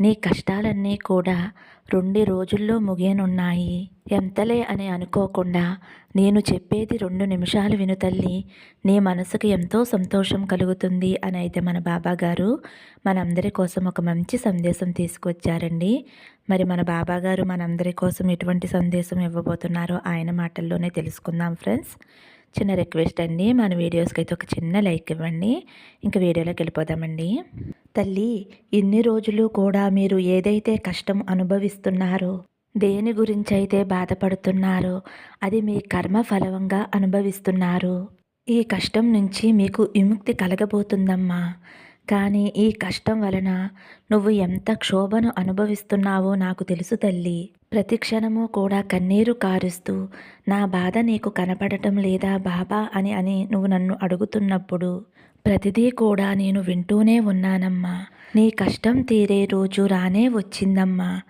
నీ కష్టాలన్నీ కూడా రెండు రోజుల్లో ముగియనున్నాయి. ఎంతలే అని అనుకోకుండా నేను చెప్పేది రెండు నిమిషాలు విను తల్లి. నీ మనసుకు ఎంతో సంతోషం కలుగుతుంది అని అయితే మన బాబా గారు మనందరి కోసం ఒక మంచి సందేశం తీసుకొచ్చారండి. మరి మన బాబా గారు మనందరి కోసం ఎటువంటి సందేశం ఇవ్వబోతున్నారో ఆయన మాటల్లోనే తెలుసుకుందాం ఫ్రెండ్స్. చిన్న రిక్వెస్ట్ అండి. మన వీడియోస్కి అయితే ఒక చిన్న లైక్ ఇవ్వండి. ఇంకా వీడియోలోకి వెళ్ళిపోదామండి. తల్లి ఇన్ని రోజులు కూడా మీరు ఏదైతే కష్టం అనుభవిస్తున్నారో దేని గురించి అయితే బాధపడుతున్నారో అది మీ కర్మ ఫలవంగా అనుభవిస్తున్నారు ఈ కష్టం నుంచి మీకు విముక్తి కలగబోతుందమ్మా. కానీ ఈ కష్టం వలన నువ్వు ఎంత క్షోభను అనుభవిస్తున్నావో నాకు తెలుసు తల్లి. ప్రతిక్షణము కూడా కన్నీరు కారుస్తూ నా బాధ నీకు కనపడటం లేదా బాబా అని అని నువ్వు నన్ను అడుగుతున్నప్పుడు ప్రతిదీ కూడా నేను వింటూనే ఉన్నానమ్మా. నీ కష్టం తీరే రోజు రానే వచ్చిందమ్మా.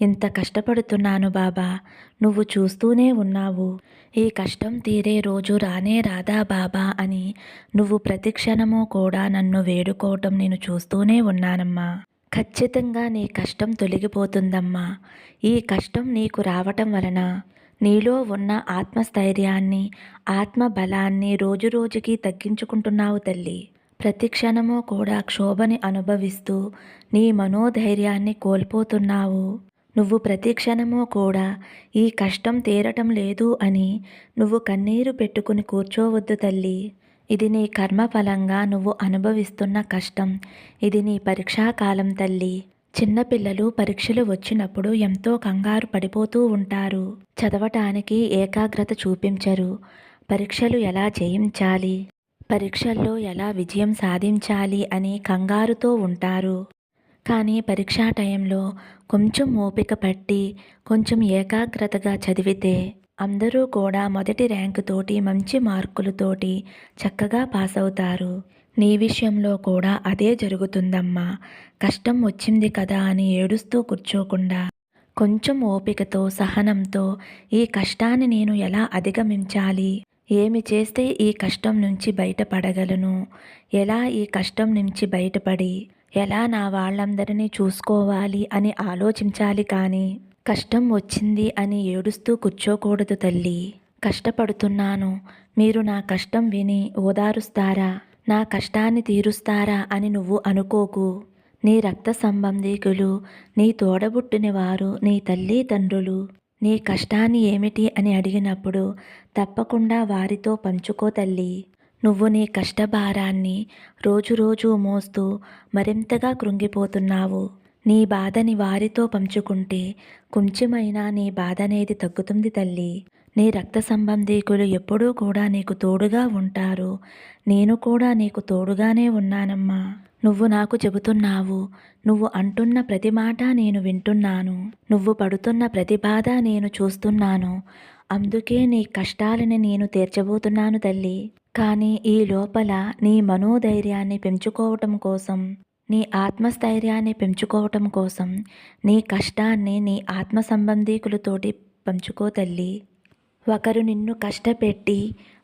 ఇంత కష్టపడుతున్నాను బాబా. నువ్వు చూస్తూనే ఉన్నావు. ఈ కష్టం తీరే రోజు రానే రాదా బాబా అని నువ్వు ప్రతిక్షణము కూడా నన్ను వేడుకోవటం నేను చూస్తూనే ఉన్నానమ్మా. ఖచ్చితంగా నీ కష్టం తొలగిపోతుందమ్మా. ఈ కష్టం నీకు రావటం వలన నీలో ఉన్న ఆత్మస్థైర్యాన్ని ఆత్మ బలాన్ని రోజు రోజుకి తగ్గించుకుంటున్నావు తల్లి. ప్రతిక్షణము కూడా క్షోభని అనుభవిస్తూ నీ మనోధైర్యాన్ని కోల్పోతున్నావు. నువ్వు ప్రతిక్షణము కూడా ఈ కష్టం తీరటం లేదు అని నువ్వు కన్నీరు పెట్టుకుని కూర్చోవద్దు తల్లి. ఇది నీ కర్మఫలంగా నువ్వు అనుభవిస్తున్న కష్టం. ఇది నీ పరీక్షాకాలం తల్లి. చిన్నపిల్లలు పరీక్షలు వచ్చినప్పుడు ఎంతో కంగారు పడిపోతూ ఉంటారు. చదవటానికి ఏకాగ్రత చూపించరు. పరీక్షలు ఎలా జయించాలి? పరీక్షల్లో ఎలా విజయం సాధించాలి అని కంగారుతో ఉంటారు. కానీ పరీక్షా టైంలో కొంచెం ఓపిక పట్టి కొంచెం ఏకాగ్రతగా చదివితే అందరూ కూడా మొదటి ర్యాంకుతోటి మంచి మార్కులతోటి చక్కగా పాస్ అవుతారు నీ విషయంలో కూడా అదే జరుగుతుందమ్మా. కష్టం వచ్చింది కదా అని ఏడుస్తూ కూర్చోకుండా కొంచెం ఓపికతో సహనంతో ఈ కష్టాన్ని నేను ఎలా అధిగమించాలి? ఏమి చేస్తే ఈ కష్టం నుంచి బయటపడగలను? ఎలా ఈ కష్టం నుంచి బయటపడి? ఎలా నా వాళ్ళందరినీ చూసుకోవాలి అని ఆలోచించాలి కానీ? కష్టం వచ్చింది అని ఏడుస్తూ కూర్చోకూడదు తల్లి. కష్టపడుతున్నాను. మీరు నా కష్టం విని ఓదారుస్తారా? నా కష్టాన్ని తీరుస్తారా అని నువ్వు అనుకోకు. నీ రక్త సంబంధీకులు నీ తోడబుట్టిన వారు నీ తల్లి తండ్రులు నీ కష్టాన్ని ఏమిటి అని అడిగినప్పుడు తప్పకుండా వారితో పంచుకో తల్లి. నువ్వు నీ కష్టభారాన్ని రోజురోజు మోస్తూ మరింతగా కృంగిపోతున్నావు. నీ బాధని వారితో పంచుకుంటే కొంచెమైనా నీ బాధ అనేది తగ్గుతుంది తల్లి. నీ రక్త సంబంధీకులు ఎప్పుడూ కూడా నీకు తోడుగా ఉంటారు. నేను కూడా నీకు తోడుగానే ఉన్నానమ్మా. నువ్వు నాకు చెబుతున్నావు. నువ్వు అంటున్న ప్రతి మాట నేను వింటున్నాను. నువ్వు పడుతున్న ప్రతి బాధ నేను చూస్తున్నాను. అందుకే నీ కష్టాలని నేను తీర్చబోతున్నాను తల్లి. కానీ ఈ లోపల నీ మనోధైర్యాన్ని పెంచుకోవటం కోసం నీ ఆత్మస్థైర్యాన్ని పెంచుకోవటం కోసం నీ కష్టాన్ని నీ ఆత్మ సంబంధీకులతోటి పంచుకో తల్లి. ఒకరు నిన్ను కష్టపెట్టి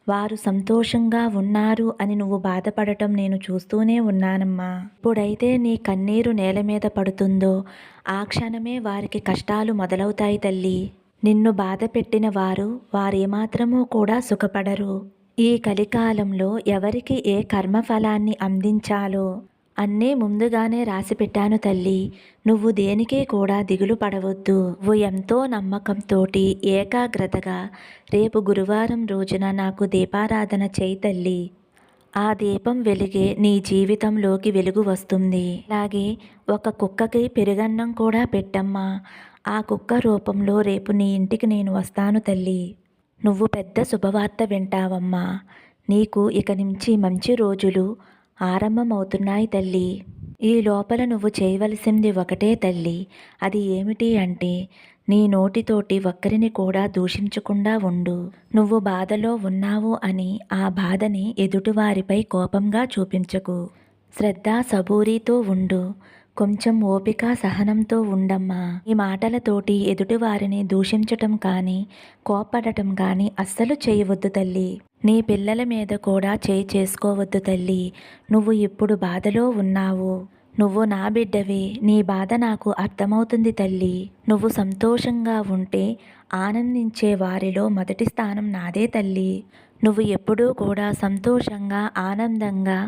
వారు సంతోషంగా ఉన్నారు అని నువ్వు బాధపడటం నేను చూస్తూనే ఉన్నానమ్మా. ఇప్పుడైతే నీ కన్నీరు నేల మీద పడుతుందో ఆ క్షణమే వారికి కష్టాలు మొదలవుతాయి తల్లి. నిన్ను బాధ పెట్టిన వారు వారేమాత్రమూ కూడా సుఖపడరు. ఈ కలికాలంలో ఎవరికి ఏ కర్మఫలాన్ని అందించాలో అన్నీ ముందుగానే రాసిపెట్టాను తల్లి. నువ్వు దేనికి కూడా దిగులు పడవద్దు. నువ్వు ఎంతో నమ్మకంతోటి ఏకాగ్రతగా రేపు గురువారం రోజున నాకు దీపారాధన చేయి తల్లి. ఆ దీపం వెలిగే నీ జీవితంలోకి వెలుగు వస్తుంది. అలాగే ఒక కుక్కకి పెరుగన్నం కూడా పెట్టమ్మా. ఆ కుక్క రూపంలో రేపు నీ ఇంటికి నేను వస్తాను తల్లి. నువ్వు పెద్ద శుభవార్త వింటావమ్మా. నీకు ఇక నుంచి మంచి రోజులు ఆరంభమవుతున్నాయి తల్లి. ఈ లోపల నువ్వు చేయవలసింది ఒకటే తల్లి. అది ఏమిటి అంటే నీ నోటితోటి ఒక్కరిని కూడా దూషించకుండా ఉండు. నువ్వు బాధలో ఉన్నావు అని ఆ బాధని ఎదుటివారిపై కోపంగా చూపించకు. శ్రద్ధ సబూరితో ఉండు. కొంచెం ఓపిక సహనంతో ఉండమ్మా. ఈ మాటలతోటి ఎదుటివారిని దూషించటం కానీ కోపడటం కానీ అస్సలు చేయవద్దు తల్లి. నీ పిల్లల మీద కూడా చేయి చేసుకోవద్దు తల్లి. నువ్వు ఇప్పుడు బాధలో ఉన్నావు. నువ్వు నా బిడ్డవే నీ బాధ నాకు అర్థమవుతుంది తల్లి. నువ్వు సంతోషంగా ఉంటే ఆనందించే వారిలో మొదటి స్థానం నాదే తల్లి. నువ్వు ఎప్పుడూ కూడా సంతోషంగా ఆనందంగా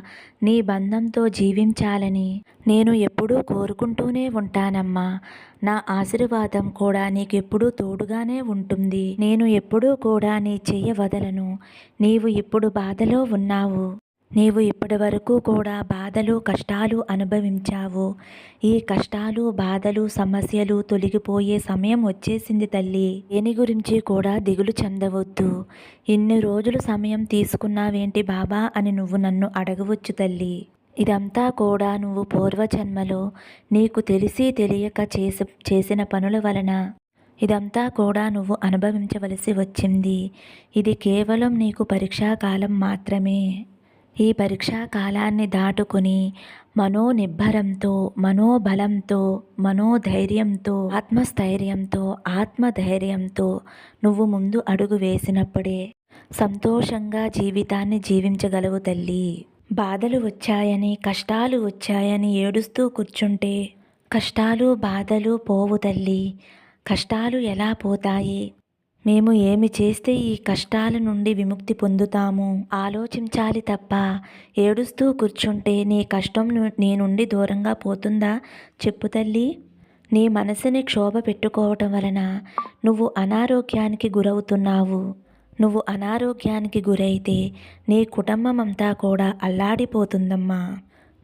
నీ బంధంతో జీవించాలని నేను ఎప్పుడూ కోరుకుంటూనే ఉంటానమ్మా. నా ఆశీర్వాదం కూడా నీకు ఎప్పుడూ తోడుగానే ఉంటుంది. నేను ఎప్పుడూ కూడా నీ చెయ్య వదలను. నీవు ఇప్పుడు బాధలో ఉన్నావు. నీవు ఇప్పటి వరకు కూడా బాధలు కష్టాలు అనుభవించావు. ఈ కష్టాలు బాధలు సమస్యలు తొలగిపోయే సమయం వచ్చేసింది తల్లి. దేని గురించి కూడా దిగులు చెందవద్దు. ఇన్ని రోజులు సమయం తీసుకున్నావేంటి బాబా అని నువ్వు నన్ను అడగవచ్చు తల్లి. ఇదంతా కూడా నువ్వు పూర్వజన్మలో నీకు తెలిసి తెలియక చేసి చేసిన పనుల వలన. ఇదంతా కూడా నువ్వు అనుభవించవలసి వచ్చింది. ఇది కేవలం నీకు పరీక్షా కాలం మాత్రమే. ఈ పరీక్షా కాలాన్ని దాటుకుని మనోనిబ్బరంతో మనోబలంతో మనోధైర్యంతో ఆత్మస్థైర్యంతో ఆత్మధైర్యంతో నువ్వు ముందు అడుగు వేసినప్పుడే సంతోషంగా జీవితాన్ని జీవించగలవు తల్లి. బాధలు వచ్చాయని కష్టాలు వచ్చాయని ఏడుస్తూ కూర్చుంటే కష్టాలు బాధలు పోవు తల్లి. కష్టాలు ఎలా పోతాయి? మేము ఏమి చేస్తే ఈ కష్టాల నుండి విముక్తి పొందుతాము? ఆలోచించాలి తప్ప ఏడుస్తూ కూర్చుంటే నీ కష్టం ను- నీ నుండి దూరంగా పోతుందా? చెప్పు తల్లి. నీ మనసుని క్షోభ పెట్టుకోవటం వలన నువ్వు అనారోగ్యానికి గురవుతున్నావు. నువ్వు అనారోగ్యానికి గురైతే నీ కుటుంబం అంతా కూడా అల్లాడిపోతుందమ్మా.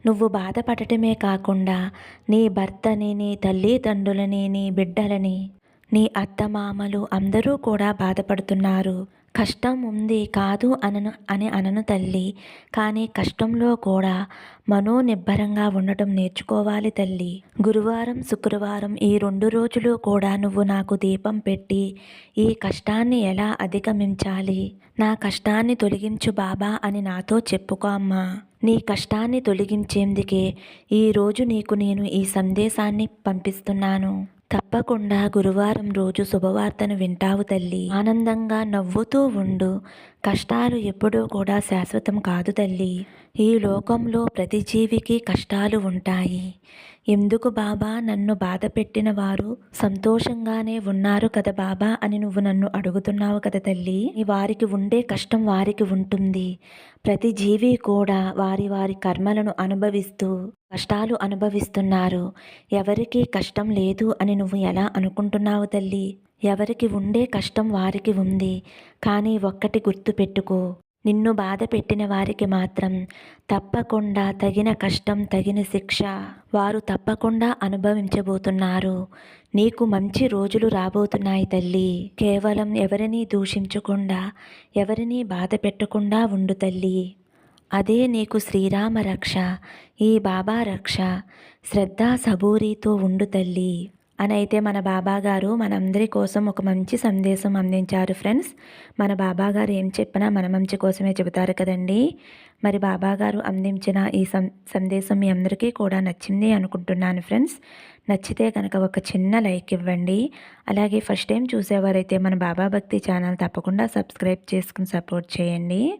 నువ్వు బాధపడటమే కాకుండా నీ భర్తని నీ తల్లిదండ్రులని నీ బిడ్డలని నీ అత్తమామలు అందరూ కూడా బాధపడుతున్నారు. కష్టం ఉంది కాదు అనను అని అనను తల్లి. కానీ కష్టంలో కూడా మనోనిబ్బరంగా ఉండటం నేర్చుకోవాలి తల్లి. గురువారం శుక్రవారం ఈ రెండు రోజులు కూడా నువ్వు నాకు దీపం పెట్టి ఈ కష్టాన్ని ఎలా అధిగమించాలి? నా కష్టాన్ని తొలగించు బాబా అని నాతో చెప్పుకో అమ్మా. నీ కష్టాన్ని తొలగించేందుకే ఈరోజు నీకు నేను ఈ సందేశాన్ని పంపిస్తున్నాను. తప్పకుండా గురువారం రోజు శుభవార్తను వింటావు తల్లి. ఆనందంగా నవ్వుతూ ఉండు. కష్టాలు ఎప్పుడూ కూడా శాశ్వతం కాదు తల్లి. ఈ లోకంలో ప్రతి జీవికి కష్టాలు ఉంటాయి. ఎందుకు బాబా? నన్ను బాధ పెట్టిన వారు సంతోషంగానే ఉన్నారు కదా బాబా అని నువ్వు నన్ను అడుగుతున్నావు కదా తల్లి. వారికి ఉండే కష్టం వారికి ఉంటుంది. ప్రతి జీవి కూడా వారి వారి కర్మలను అనుభవిస్తూ కష్టాలు అనుభవిస్తున్నారు. ఎవరికి కష్టం లేదు అని నువ్వు ఎలా అనుకుంటున్నావు తల్లి? ఎవరికి ఉండే కష్టం వారికి ఉంది. కానీ ఒక్కటి గుర్తుపెట్టుకో నిన్ను బాధ పెట్టిన వారికి మాత్రం తప్పకుండా తగిన కష్టం తగిన శిక్ష వారు తప్పకుండా అనుభవించబోతున్నారు. నీకు మంచి రోజులు రాబోతున్నాయి తల్లి. కేవలం ఎవరినీ దూషించకుండా ఎవరినీ బాధ పెట్టకుండా ఉండు తల్లి. అదే నీకు శ్రీరామ రక్ష ఈ బాబా రక్ష. శ్రద్ధా సబూరితో ఉండు తల్లి. అని అయితే మన బాబా గారు మనందరి కోసం ఒక మంచి సందేశం అందించారు ఫ్రెండ్స్. మన బాబా గారు ఏం చెప్పినా మన మంచి కోసమే చెబుతారు కదండి. మరి బాబా గారు అందించిన ఈ సం సందేశం మీ అందరికీ కూడా నచ్చింది అనుకుంటున్నాను ఫ్రెండ్స్. నచ్చితే కనుక ఒక చిన్న లైక్ ఇవ్వండి. అలాగే ఫస్ట్ టైం చూసేవారైతే మన బాబా భక్తి ఛానల్ తప్పకుండా సబ్స్క్రైబ్ చేసుకుని సపోర్ట్ చేయండి.